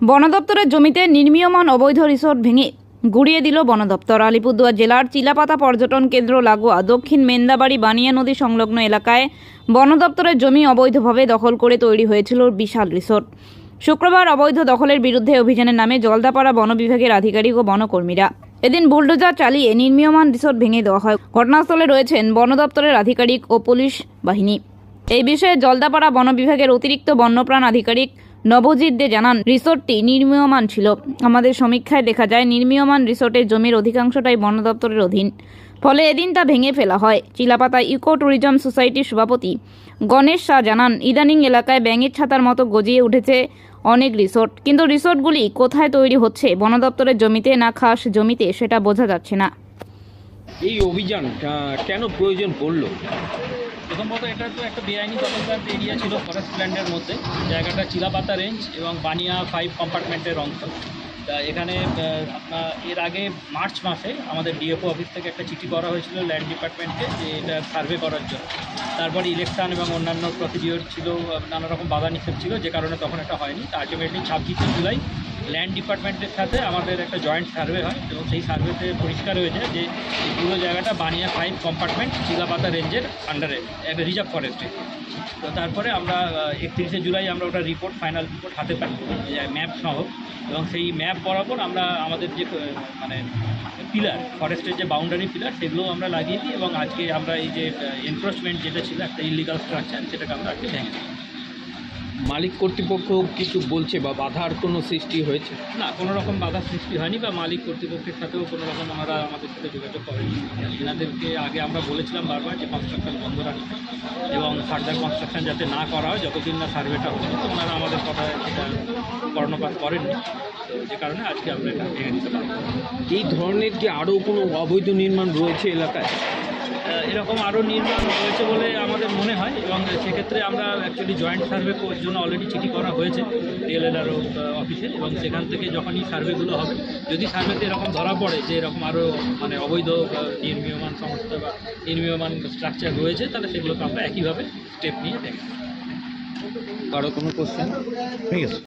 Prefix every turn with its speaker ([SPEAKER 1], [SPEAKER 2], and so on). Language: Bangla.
[SPEAKER 1] বন দপ্তরের জমিতে নির্মীয়মান অবৈধ রিসোর্ট ভেঙে গুড়িয়ে দিল বন দপ্তর আলিপুরদুয়ার জেলার চিলাপাতা পর্যটন কেন্দ্র লাগোয়া দক্ষিণ মেন্দাবাড়ি বানিয়া নদী সংলগ্ন এলাকায় বন দপ্তরের জমি অবৈধভাবে দখল করে তৈরি হয়েছিল বিশাল রিসোর্ট। শুক্রবার অবৈধ দখলের বিরুদ্ধে অভিযানের নামে জলদাপাড়া বন বিভাগের আধিকারিক ও বনকর্মীরা এদিন বুলডোজার চালিয়ে নির্মীয়মান রিসোর্ট ভেঙে দেওয়া হয়। ঘটনাস্থলে রয়েছেন বন দপ্তরের আধিকারিক ও পুলিশ বাহিনী। এই বিষয়ে জলদাপাড়া বন বিভাগের অতিরিক্ত বন্যপ্রাণ আধিকারিক নবজিৎ দে জানান, রিসোর্টটি নির্মীয়মান ছিল। আমাদের সমীক্ষায় দেখা যায়, নির্মীয়মান রিসোর্টের জমির অধিকাংশটাই বন দপ্তরের অধীন। ফলে এদিন তা ভেঙে ফেলা হয়। চিলাপাতা ইকো ট্যুরিজম সোসাইটির সভাপতি গণেশ শাহ জানান, ইদানিং এলাকায় ব্যাঙের ছাতার মতো গজিয়ে উঠেছে অনেক রিসোর্ট। কিন্তু রিসোর্টগুলি কোথায় তৈরি হচ্ছে, বন দপ্তরের জমিতে না খাস জমিতে সেটা বোঝা যাচ্ছে না।
[SPEAKER 2] এই অভিযান কেন প্রয়োজন পড়ল?
[SPEAKER 3] প্রথমত এটা তো একটা বেআইনি দখলদার এরিয়া ছিল ফরেস্ট ল্যান্ডের মধ্যে। জায়গাটা চিলাপাতা রেঞ্জ এবং বানিয়া ফাইভ কম্পার্টমেন্টের অংশ। তা এখানে আপনার এর আগে মার্চ মাসে আমাদের ডিএফও অফিস থেকে একটা চিঠি করা হয়েছিল ল্যান্ড ডিপার্টমেন্টকে যে এটা সার্ভে করার জন্য। তারপরে ইলেকশন এবং অন্যান্য প্রসিডিওর ছিল নানা রকম বাধা নিষেধ ছিল, যে কারণে তখন এটা হয়নি। আলটিমেটলি ছাব্বিশে জুলাই ল্যান্ড ডিপার্টমেন্টের সাথে আমাদের একটা জয়েন্ট সার্ভে হয় এবং সেই সার্ভেতে পরিষ্কার হয়েছে যে পুরো জায়গাটা বানিয়া ফাইভ কম্পার্টমেন্ট চিলাপাতা রেঞ্জের আন্ডারে একটা রিজার্ভ ফরেস্টে তো তারপরে আমরা একত্রিশে জুলাই আমরা ওটা রিপোর্ট ফাইনাল রিপোর্ট হাতে পাই। ম্যাপ সহ। এবং সেই ম্যাপ বরাবর আমরা আমাদের যে মানে পিলার ফরেস্টের যে বাউন্ডারি পিলার সেগুলো আমরা লাগিয়ে দিই এবং আজকে আমরা এই যে এনক্রোচমেন্ট যেটা ছিল একটা ইলিগাল স্ট্রাকচার সেটাকে আমরা আজকে ভেঙে দিই।
[SPEAKER 2] মালিক কর্তৃপক্ষ কিছু বলছে বা বাধার কোনো সৃষ্টি হয়েছে?
[SPEAKER 3] না কোনো রকম বাধা সৃষ্টি হয়নি বা মালিক কর্তৃপক্ষের সাথেও কোনো রকম আমরা আমাদের সাথে যোগাযোগ করেনি। এনাদেরকে আগে আমরা বলেছিলাম বারবার যে কনস্ট্রাকশন বন্ধ রাখতে এবং ফার্দার কনস্ট্রাকশন যাতে না করা হয় যতদিন না সার্ভেটা হচ্ছে তো ওনারা আমাদের কথা সেটা কর্ণপাত করেননি। যে কারণে আজকে আমরা এটা ভেঙে দিতে পারব
[SPEAKER 2] এই ধরনের কি আরও কোনো অবৈধ নির্মাণ রয়েছে এলাকায়?
[SPEAKER 3] এরকম আরও নির্মাণ হয়েছে বলে আমাদের মনে হয় এবং সেক্ষেত্রে আমরা অ্যাকচুয়ালি জয়েন্ট সার্ভে জন্য অলরেডি চিঠি করা হয়েছে ডিএলএলআরও অফিসে এবং সেখান থেকে যখনই সার্ভেগুলো হবে যদি সার্ভেতে এরকম ধরা পড়ে যে এরকম আরও মানে অবৈধ বা নির্মীয়মান সংস্থা বা নির্মীয়মান স্ট্রাকচার রয়েছে তাহলে সেগুলোকে আমরা একইভাবে স্টেপ নিয়ে দেখব।
[SPEAKER 2] কারও কোনো কোশ্চেন ঠিক আছে।